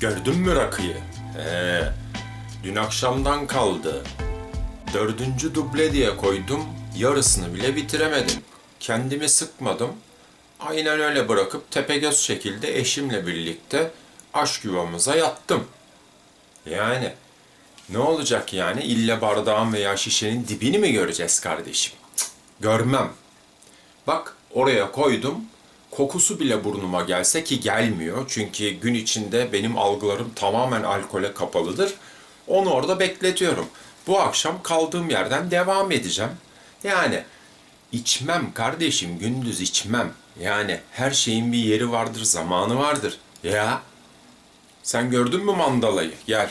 Gördün mü rakıyı? He. Dün akşamdan kaldı. Dördüncü duble diye koydum. Yarısını bile bitiremedim. Kendimi sıkmadım. Aynen öyle bırakıp tepegöz şekilde eşimle birlikte aşk yuvamıza yattım. Yani ne olacak yani? İlle bardağın veya şişenin dibini mi göreceğiz kardeşim? Cık, görmem. Bak oraya koydum. Kokusu bile burnuma gelse ki gelmiyor. Çünkü gün içinde benim algılarım tamamen alkole kapalıdır. Onu orada bekletiyorum. Bu akşam kaldığım yerden devam edeceğim. Yani içmem kardeşim gündüz içmem. Yani her şeyin bir yeri vardır, zamanı vardır. Ya sen gördün mü mandalayı? Gel.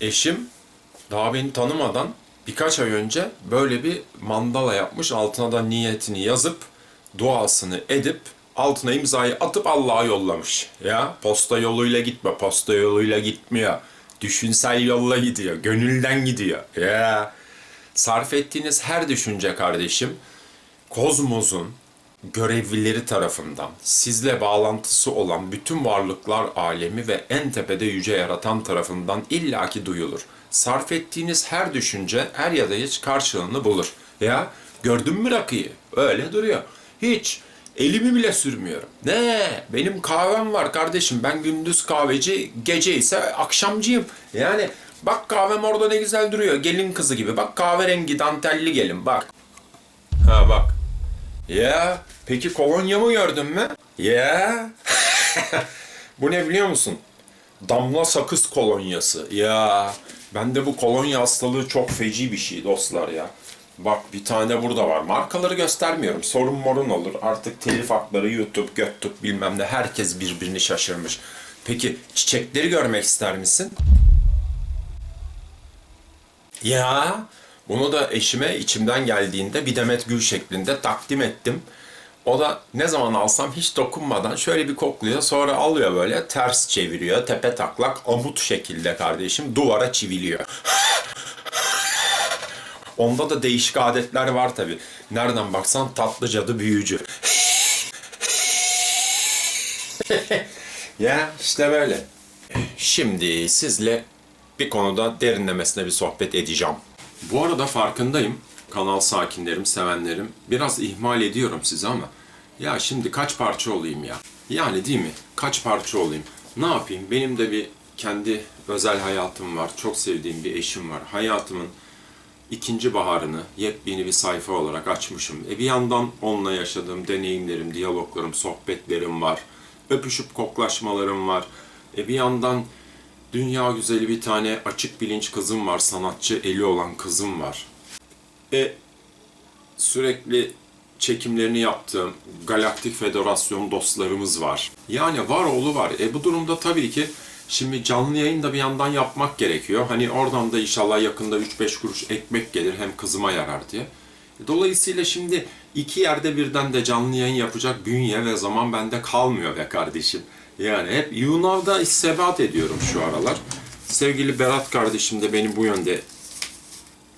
Eşim daha beni tanımadan birkaç ay önce böyle bir mandala yapmış. Altına da niyetini yazıp duasını edip altına imzayı atıp Allah'a yollamış. Ya posta yoluyla gitme, posta yoluyla gitmiyor. Düşünsel yolla gidiyor, gönülden gidiyor. Ya sarf ettiğiniz her düşünce kardeşim kozmosun görevlileri tarafından sizle bağlantısı olan bütün varlıklar alemi ve en tepede yüce yaratan tarafından illaki duyulur. Sarf ettiğiniz her düşünce her ya da hiç karşılığını bulur. Ya gördün mü rakıyı? Öyle duruyor. Hiç elimi bile sürmüyorum. Ne? Benim kahvem var kardeşim. Ben gündüz kahveci, gece ise akşamcıyım. Yani bak kahvem orada ne güzel duruyor. Gelin kızı gibi. Bak kahverengi dantelli gelin bak. Ha bak. Ya peki kolonya mı gördün mü? Ya. bu ne biliyor musun? Damla sakız kolonyası. Ya bende bu kolonya hastalığı çok feci bir şey dostlar ya. Bak bir tane burada var. Markaları göstermiyorum. Sorun morun olur. Artık telif hakları YouTube, göttük bilmem ne. Herkes birbirini şaşırmış. Peki çiçekleri görmek ister misin? Ya bunu da eşime içimden geldiğinde bir demet gül şeklinde takdim ettim. O da ne zaman alsam hiç dokunmadan şöyle bir kokluyor sonra alıyor böyle ters çeviriyor tepe taklak amut şekilde kardeşim duvara çiviliyor. Onda da değişik adetler var tabi. Nereden baksan tatlı cadı büyücü. ya işte böyle. Şimdi sizle bir konuda derinlemesine bir sohbet edeceğim. Bu arada farkındayım. Kanal sakinlerim, sevenlerim. Biraz ihmal ediyorum sizi ama. Ya şimdi kaç parça olayım ya? Yani değil mi? Kaç parça olayım? Ne yapayım? Benim de bir kendi özel hayatım var. Çok sevdiğim bir eşim var. Hayatımın ikinci baharını yepyeni bir sayfa olarak açmışım. E bir yandan onunla yaşadığım deneyimlerim, diyaloglarım, sohbetlerim var. Öpüşüp koklaşmalarım var. E bir yandan dünya güzeli bir tane açık bilinç kızım var, sanatçı eli olan kızım var. E sürekli çekimlerini yaptığım Galaktik Federasyon dostlarımız var. Yani var oğlu var. E bu durumda tabii ki şimdi canlı yayın da bir yandan yapmak gerekiyor. Hani oradan da inşallah yakında 3-5 kuruş ekmek gelir hem kızıma yarar diye. E, Dolayısıyla şimdi iki yerde birden de canlı yayın yapacak bünye ve zaman bende kalmıyor be kardeşim. Yani hep Yunav'da istebat ediyorum şu aralar. Sevgili Berat kardeşim de beni bu yönde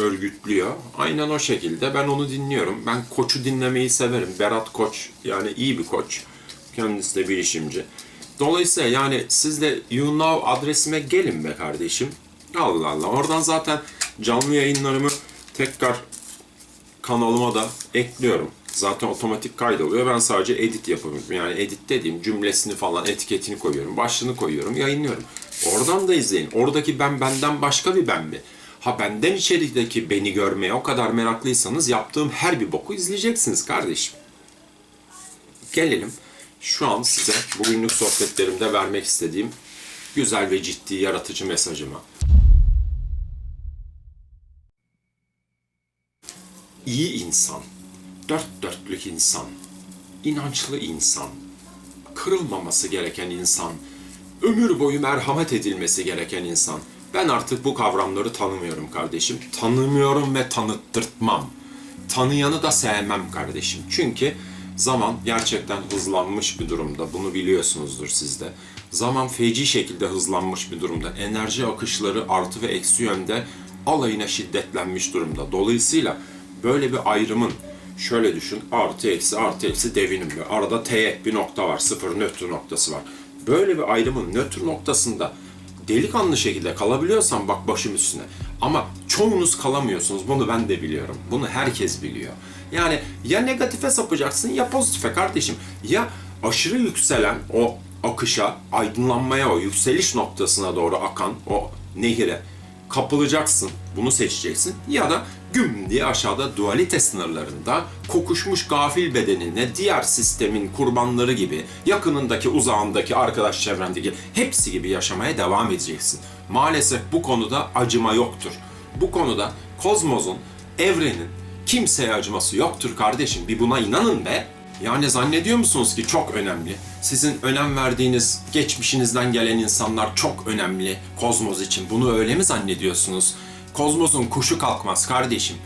örgütlüyor. Aynen o şekilde. Ben onu dinliyorum. Ben koçu dinlemeyi severim. Berat Koç yani iyi bir koç. Kendisi de bilişimci. Dolayısıyla yani siz de YouNow adresime gelin be kardeşim. Allah Allah. Oradan zaten canlı yayınlarımı tekrar kanalıma da ekliyorum. Zaten otomatik kaydoluyor. Ben sadece edit yapıyorum. Yani edit dediğim cümlesini falan etiketini koyuyorum. Başlığını koyuyorum. Yayınlıyorum. Oradan da izleyin. Oradaki ben benden başka bir ben mi? Ha benden içerideki beni görmeye o kadar meraklıysanız yaptığım her bir boku izleyeceksiniz kardeşim. Gelelim şu an size bugünlük sohbetlerimde vermek istediğim güzel ve ciddi yaratıcı mesajıma. İyi insan, dört dörtlük insan, inançlı insan, kırılmaması gereken insan, ömür boyu merhamet edilmesi gereken insan. Ben artık bu kavramları tanımıyorum kardeşim. Tanımıyorum ve tanıttırtmam. Tanıyanı da sevmem kardeşim. Çünkü zaman gerçekten hızlanmış bir durumda. Bunu biliyorsunuzdur siz de. Zaman feci şekilde hızlanmış bir durumda. Enerji akışları artı ve eksi yönde alayına şiddetlenmiş durumda. Dolayısıyla böyle bir ayrımın Şöyle düşün, artı eksi artı eksi devinim var. Arada teğet bir nokta var, sıfır nötr noktası var. Böyle bir ayrımın nötr noktasında delikanlı şekilde kalabiliyorsan bak başım üstüne. Ama çoğunuz kalamıyorsunuz. Bunu ben de biliyorum. Bunu herkes biliyor. Yani ya negatife sapacaksın ya pozitife kardeşim. Ya aşırı yükselen o akışa, aydınlanmaya, o yükseliş noktasına doğru akan o nehire kapılacaksın. Bunu seçeceksin. Ya da güm diye aşağıda dualite sınırlarında kokuşmuş gafil bedenine diğer sistemin kurbanları gibi yakınındaki, uzağındaki, arkadaş çevrendeki hepsi gibi yaşamaya devam edeceksin. Maalesef bu konuda acıma yoktur. Bu konuda kozmosun, evrenin kimseye acıması yoktur kardeşim. Bir buna inanın be. Yani zannediyor musunuz ki çok önemli? Sizin önem verdiğiniz geçmişinizden gelen insanlar çok önemli kozmos için. Bunu öyle mi zannediyorsunuz? Kozmosun kuşu kalkmaz kardeşim.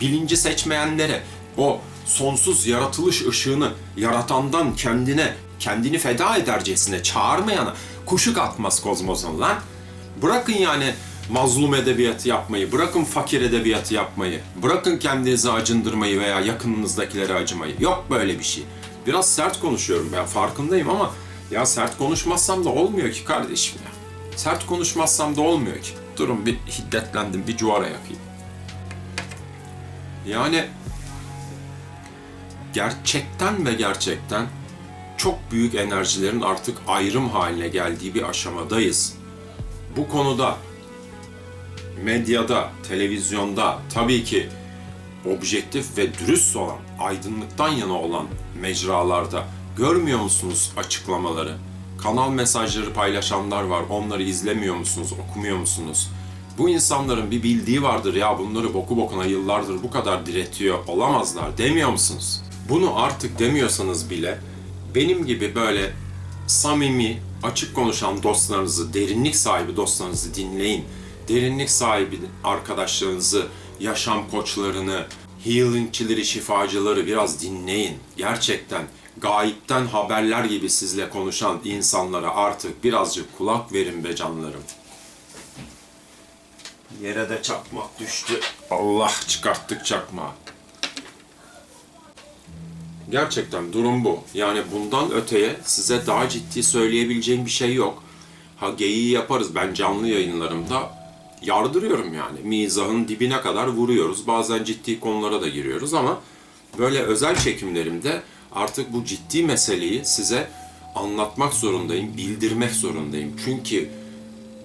Bilinci seçmeyenlere o sonsuz yaratılış ışığını yaratandan kendine, kendini feda edercesine çağırmayana kuşu kalkmaz kozmosun lan. Bırakın yani mazlum edebiyatı yapmayı, bırakın fakir edebiyatı yapmayı, bırakın kendinizi acındırmayı veya yakınınızdakilere acımayı. Yok böyle bir şey. Biraz sert konuşuyorum ben farkındayım ama ya sert konuşmazsam da olmuyor ki kardeşim ya. Sert konuşmazsam da olmuyor ki. Durun bir hiddetlendim, bir cuvara yakayım. Yani gerçekten ve gerçekten çok büyük enerjilerin artık ayrım haline geldiği bir aşamadayız. Bu konuda medyada, televizyonda tabii ki objektif ve dürüst olan, aydınlıktan yana olan mecralarda görmüyor musunuz açıklamaları? Kanal mesajları paylaşanlar var, onları izlemiyor musunuz, okumuyor musunuz? Bu insanların bir bildiği vardır ya bunları boku bokuna yıllardır bu kadar diretiyor olamazlar demiyor musunuz? Bunu artık demiyorsanız bile benim gibi böyle samimi, açık konuşan dostlarınızı, derinlik sahibi dostlarınızı dinleyin. Derinlik sahibi arkadaşlarınızı, yaşam koçlarını, healingçileri, şifacıları biraz dinleyin. Gerçekten gayipten haberler gibi sizle konuşan insanlara artık birazcık kulak verin be canlarım. Yere de çakmak düştü. Allah çıkarttık çakmağı. Gerçekten durum bu. Yani bundan öteye size daha ciddi söyleyebileceğim bir şey yok. Ha geyiği yaparız. Ben canlı yayınlarımda yardırıyorum yani. Mizahın dibine kadar vuruyoruz. Bazen ciddi konulara da giriyoruz ama böyle özel çekimlerimde artık bu ciddi meseleyi size anlatmak zorundayım, bildirmek zorundayım. Çünkü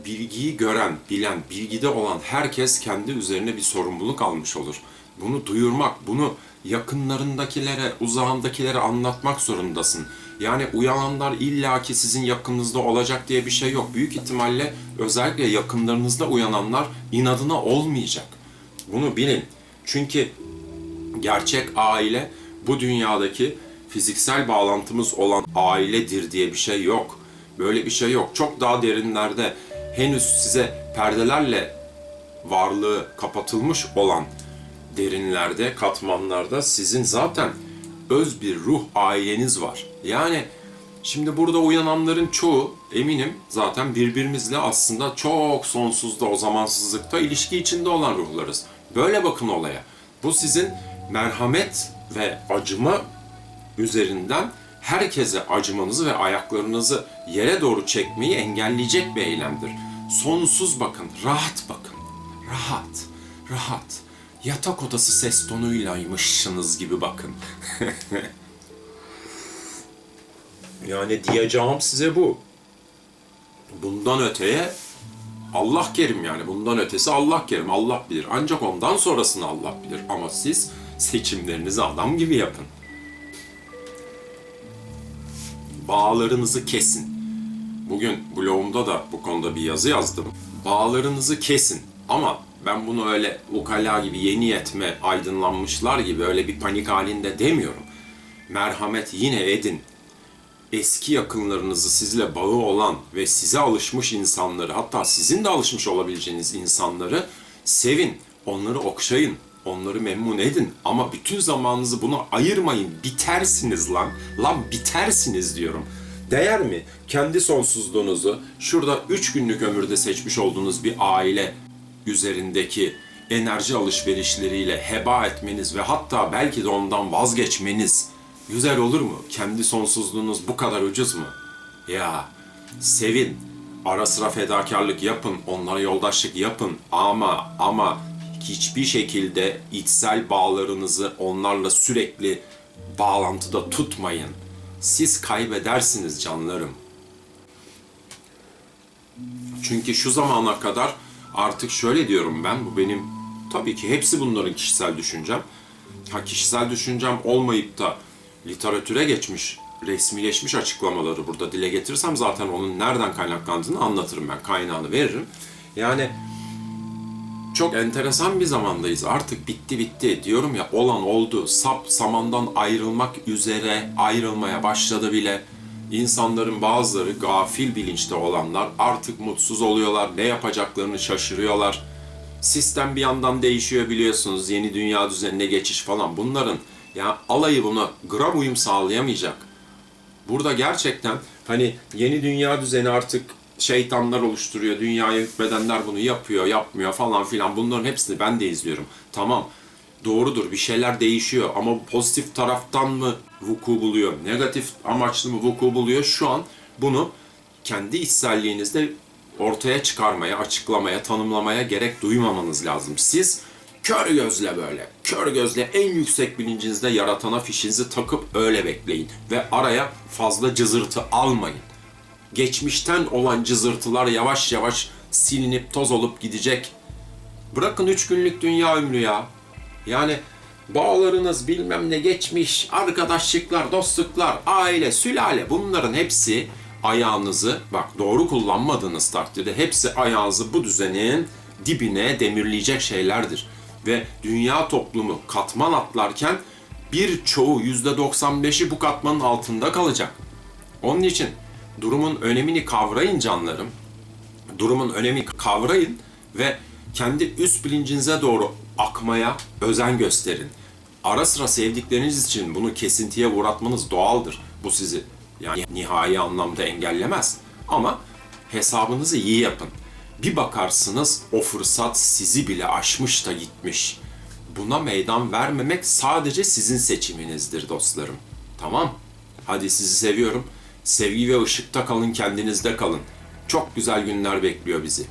bilgiyi gören, bilen, bilgide olan herkes kendi üzerine bir sorumluluk almış olur. Bunu duyurmak, bunu yakınlarındakilere, uzağındakilere anlatmak zorundasın. Yani uyananlar illaki sizin yakınınızda olacak diye bir şey yok. Büyük ihtimalle özellikle yakınlarınızda uyananlar inadına olmayacak. Bunu bilin. Çünkü gerçek aile bu dünyadaki fiziksel bağlantımız olan ailedir diye bir şey yok. Böyle bir şey yok. Çok daha derinlerde henüz size perdelerle varlığı kapatılmış olan derinlerde, katmanlarda sizin zaten öz bir ruh aileniz var. Yani şimdi burada uyananların çoğu eminim zaten birbirimizle aslında çok sonsuzda o zamansızlıkta ilişki içinde olan ruhlarız. Böyle bakın olaya. Bu sizin merhamet ve acıma üzerinden herkese acımanızı ve ayaklarınızı yere doğru çekmeyi engelleyecek bir eylemdir. Sonsuz bakın, rahat bakın. Rahat, rahat. Yatak odası ses tonuylaymışsınız gibi bakın. yani diyeceğim size bu. Bundan öteye Allah kerim yani. Bundan ötesi Allah kerim. Allah bilir. Ancak ondan sonrasını Allah bilir. Ama siz seçimlerinizi adam gibi yapın. Bağlarınızı kesin. Bugün blogumda da bu konuda bir yazı yazdım. Bağlarınızı kesin. Ama ben bunu öyle ukala gibi yeni yetme aydınlanmışlar gibi öyle bir panik halinde demiyorum. Merhamet yine edin. Eski yakınlarınızı sizle bağı olan ve size alışmış insanları hatta sizin de alışmış olabileceğiniz insanları sevin. Onları okşayın. Onları memnun edin. Ama bütün zamanınızı buna ayırmayın. Bitersiniz lan. Lan bitersiniz diyorum. Değer mi? Kendi sonsuzluğunuzu şurada 3 günlük ömürde seçmiş olduğunuz bir aile üzerindeki enerji alışverişleriyle heba etmeniz ve hatta belki de ondan vazgeçmeniz güzel olur mu? Kendi sonsuzluğunuz bu kadar ucuz mu? Ya sevin, ara sıra fedakarlık yapın, onlara yoldaşlık yapın ama ama hiçbir şekilde içsel bağlarınızı onlarla sürekli bağlantıda tutmayın. Siz kaybedersiniz canlarım. Çünkü şu zamana kadar artık şöyle diyorum ben, bu benim tabii ki hepsi bunların kişisel düşüncem. Ha kişisel düşüncem olmayıp da literatüre geçmiş, resmileşmiş açıklamaları burada dile getirirsem zaten onun nereden kaynaklandığını anlatırım ben, kaynağını veririm. Yani çok enteresan bir zamandayız. Artık bitti bitti. Diyorum ya olan oldu. Sap samandan ayrılmak üzere ayrılmaya başladı bile. İnsanların bazıları gafil bilinçte olanlar artık mutsuz oluyorlar. Ne yapacaklarını şaşırıyorlar. Sistem bir yandan değişiyor biliyorsunuz. Yeni dünya düzenine geçiş falan. Bunların ya alayı buna gram uyum sağlayamayacak. Burada gerçekten hani yeni dünya düzeni artık şeytanlar oluşturuyor, dünyaya hükmedenler bunu yapıyor, yapmıyor falan filan. Bunların hepsini ben de izliyorum. Tamam, doğrudur bir şeyler değişiyor ama pozitif taraftan mı vuku buluyor, negatif amaçlı mı vuku buluyor? Şu an bunu kendi içselliğinizde ortaya çıkarmaya, açıklamaya, tanımlamaya gerek duymamanız lazım. Siz kör gözle böyle, kör gözle en yüksek bilincinizde yaratana fişinizi takıp öyle bekleyin. Ve araya fazla cızırtı almayın. Geçmişten olan cızırtılar yavaş yavaş silinip toz olup gidecek. Bırakın üç günlük dünya ömrü ya. Yani bağlarınız bilmem ne geçmiş, arkadaşlıklar, dostluklar, aile, sülale bunların hepsi ayağınızı bak doğru kullanmadığınız takdirde hepsi ayağınızı bu düzenin dibine demirleyecek şeylerdir. Ve dünya toplumu katman atlarken birçoğu %95'i bu katmanın altında kalacak. Onun için durumun önemini kavrayın canlarım. Durumun önemini kavrayın ve kendi üst bilincinize doğru akmaya özen gösterin. Ara sıra sevdikleriniz için bunu kesintiye uğratmanız doğaldır. Bu sizi yani nihai anlamda engellemez. Ama hesabınızı iyi yapın. Bir bakarsınız o fırsat sizi bile aşmış da gitmiş. Buna meydan vermemek sadece sizin seçiminizdir dostlarım. Tamam? Hadi sizi seviyorum. Sevgi ve ışıkta kalın, kendinizde kalın. Çok güzel günler bekliyor bizi.